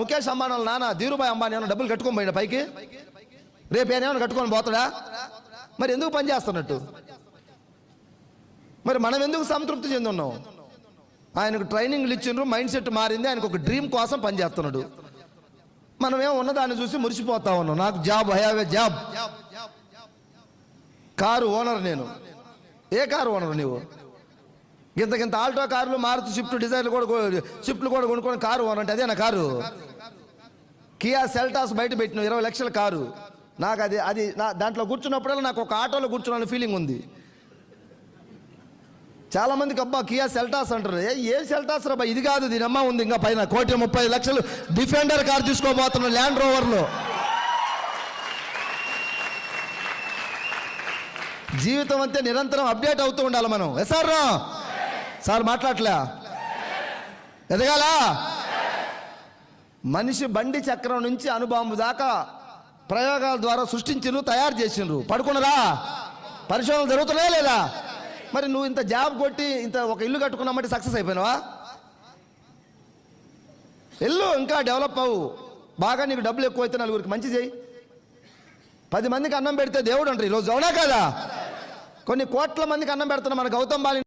ముఖేష్ అంబానీ వాళ్ళ నాన్న ధీరుభాయ్ అంబానీ ఏమైనా డబ్బులు కట్టుకొని పోయిన పైకి? రేపు ఏమైనా కట్టుకొని పోతాడా? మరి ఎందుకు పని చేస్తున్నట్టు? మరి మనం ఎందుకు సంతృప్తి చెందున్నాం? ఆయనకు ట్రైనింగ్లు ఇచ్చిండ్రు మైండ్ సెట్ మారింది ఆయనకు ఒక డ్రీమ్ కోసం పనిచేస్తున్నాడు మనం ఉన్నదాన్ని చూసి మురిసిపోతా ఉన్నాం. నాకు job I have a job car owner నేను. ఏ కారు ఓనర్ ఇంత ఇంత ఆల్టో కార్లు మారుతి స్విఫ్ట్ డిజైర్లు కూడా స్విఫ్ట్లు కూడా కొనుక్కొని కారు అనంటే అదే నా కారు? కియా సెల్టాస్ బయట పెట్టిన ఇరవై లక్షల కారు. నాకు అది అది నా దాంట్లో కూర్చున్నప్పుడల్లా నాకు ఒక ఆటోలో కూర్చున్న ఫీలింగ్ ఉంది. చాలామందికి అబ్బా కియా సెల్టాస్ అంటారు. ఏ ఏ సెల్టాస్ రా ఇది కాదు దీని అమ్మ ఉంది ఇంకా పైన. కోటి ముప్పై లక్షలు డిఫెండర్ కార్ తీసుకోబోతున్నాను ల్యాండ్ రోవర్లో జీవితం అంతే నిరంతరం అప్డేట్ అవుతూ ఉండాలి మనం. ఎసార్ రా? సార్ మాట్లాడలే ఎదగాల? మనిషి బండి చక్రం నుంచి అనుబాంబు దాకా ప్రయోగాల ద్వారా సృష్టించిండ్రు తయారు చేసిండ్రు. పడుకున్నరా? పరిశోధనలు జరుగుతున్నాయా లేదా? మరి నువ్వు ఇంత జాబ్ కొట్టి ఇంత ఒక ఇల్లు కట్టుకున్నామంటే సక్సెస్ అయిపోయినావా? ఇల్లు ఇంకా డెవలప్ అవ్వు. బాగా నీకు డబ్బులు ఎక్కువ అయితే నలుగురికి మంచి చేయి. పది మందికి అన్నం పెడితే దేవుడు అంటారు. ఈరోజు అవునా కదా? కొన్ని కోట్ల మందికి అన్నం పెడుతున్నా మన గౌతమ్ బాలి